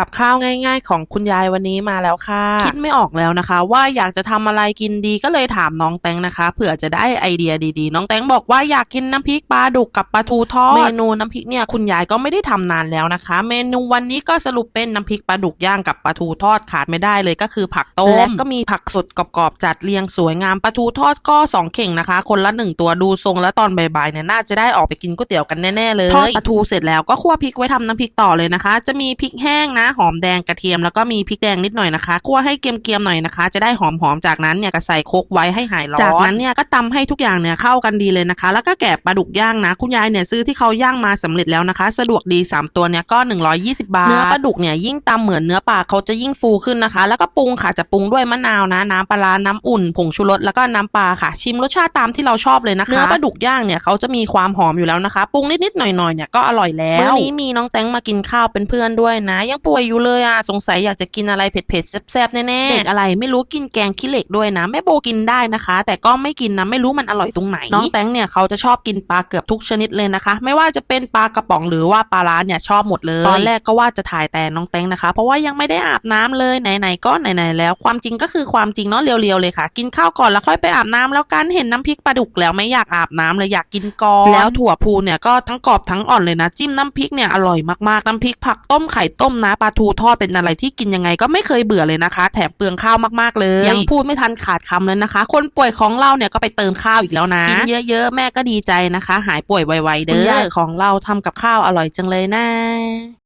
กับข้าวง่าย ๆ ของคุณยายวันนี้มาแล้วค่ะ คิดไม่ออกแล้วนะคะ ว่าอยากจะทำอะไรกินดีก็เลยถามน้องแตงนะคะเผื่อจะได้ไอเดียดีๆ น้องแตงบอกว่าอยากกินน้ำพริกปลาดุกกับปลาทูทอดเมนูน้ำพริกเนี่ยคุณยายก็ไม่ได้ทำนานแล้วนะคะ เมนูวันนี้ก็สรุปเป็นน้ำพริกปลาดุกย่างกับปลาทูทอดขาดไม่ได้เลยก็คือผักต้มและก็มีผักสดกรอบๆจัดเรียงสวยงามปลาทูทอดก็สองเข่งนะคะ คนละหนึ่งตัวดูทรงแล้วตอนบ่ายๆเนี่ยน่าจะได้ออกไปกินก๋วยเตี๋ยวกันแน่ๆเลยทอดปลาทูเสร็จแล้วก็คั่วพริกไว้ทำน้ำพริกต่อเลยนะคะ จะมีพริกแห้งนะหอมแดงกระเทียมแล้วก็มีพริกแดงนิดหน่อยนะคะคั่วให้เกรียมๆหน่อยนะคะ จะได้หอมๆจากนั้นเนี่ยก็ใส่โคกไว้ให้หายร้อนจากนั้นเนี่ยก็ตำให้ทุกอย่างเนี่ยเข้ากันดีเลยนะคะ แล้วก็แกะปลาดุกย่างนะ คุณยายเนี่ยซื้อที่เขาย่างมาสำเร็จแล้วนะคะ สะดวกดี 3 ตัวเนี่ยก็ 120 บาทเนื้อปลาดุกเนี่ยยิ่งตำเหมือนเนื้อปลาเขาจะยิ่งฟูขึ้นนะคะ แล้วก็ปรุงค่ะจะปรุงด้วยมะนาวนะ น้ำปลาร้าน้ำอุ่นผงชูรสแล้วก็น้ำปลาค่ะ ชิมรสชาติตามที่เราชอบเลยนะคะเนื้อปลาดุกย่างเนี่ยเขาจะมีความหอมอยู่แล้วนะคะปรุงนิดๆหน่อยๆเนี่ยก็อร่อยแล้วมื้อนี้มีน้องแตงมากินข้าวเป็นเพื่อนด้วยนะยังป่วยอยู่เลยอะสงสัยอยากจะกินอะไรเผ็ดๆแซ่บๆแน่ๆเด็กอะไรไม่รู้กินแกงขี้เหล็กด้วยนะแม่โบกินได้นะคะ แต่ก็ไม่กินนะไม่รู้มันอร่อยตรงไหนน้องแตงเนี่ยเขาจะชอบกินปลาเกือบทุกชนิดเลยนะคะ ไม่ว่าจะเป็นปลากระป๋องหรือว่าปลาร้าเนี่ยชอบหมดเลยตอนแรกก็ว่าจะถ่ายแต่น้องแตงนะคะ เพราะว่ายังไม่ได้อาบน้ำเลยไหนๆก็ไหนๆแล้วความจริงก็คือความจริงเนาะเรียวๆเลยค่ะ กินข้าวก่อนแล้วค่อยไปอาบน้ำแล้วกันเห็นน้ำพริกปลาดุกแล้วไม่อยากอาบน้ำเลยอยากกินก่อนแล้วถั่วพูเนี่ยก็ทั้งกรอบทั้งอ่อนเลยนะ จิ้มน้ำพริกเนี่ยอร่อยมากๆน้ำพริกผักต้มไข่ต้มนะปลาทูทอดเป็นอะไรที่กินยังไงก็ไม่เคยเบื่อเลยนะคะ แถมเปลืองข้าวมากๆเลยยังพูดไม่ทันขาดคำเลยนะคะ คนป่วยของเราเนี่ยก็ไปเติมข้าวอีกแล้วนะกินเยอะๆแม่ก็ดีใจนะคะ หายป่วยไวๆเด้อคุณยายของเราทำกับข้าวอร่อยจังเลยนะ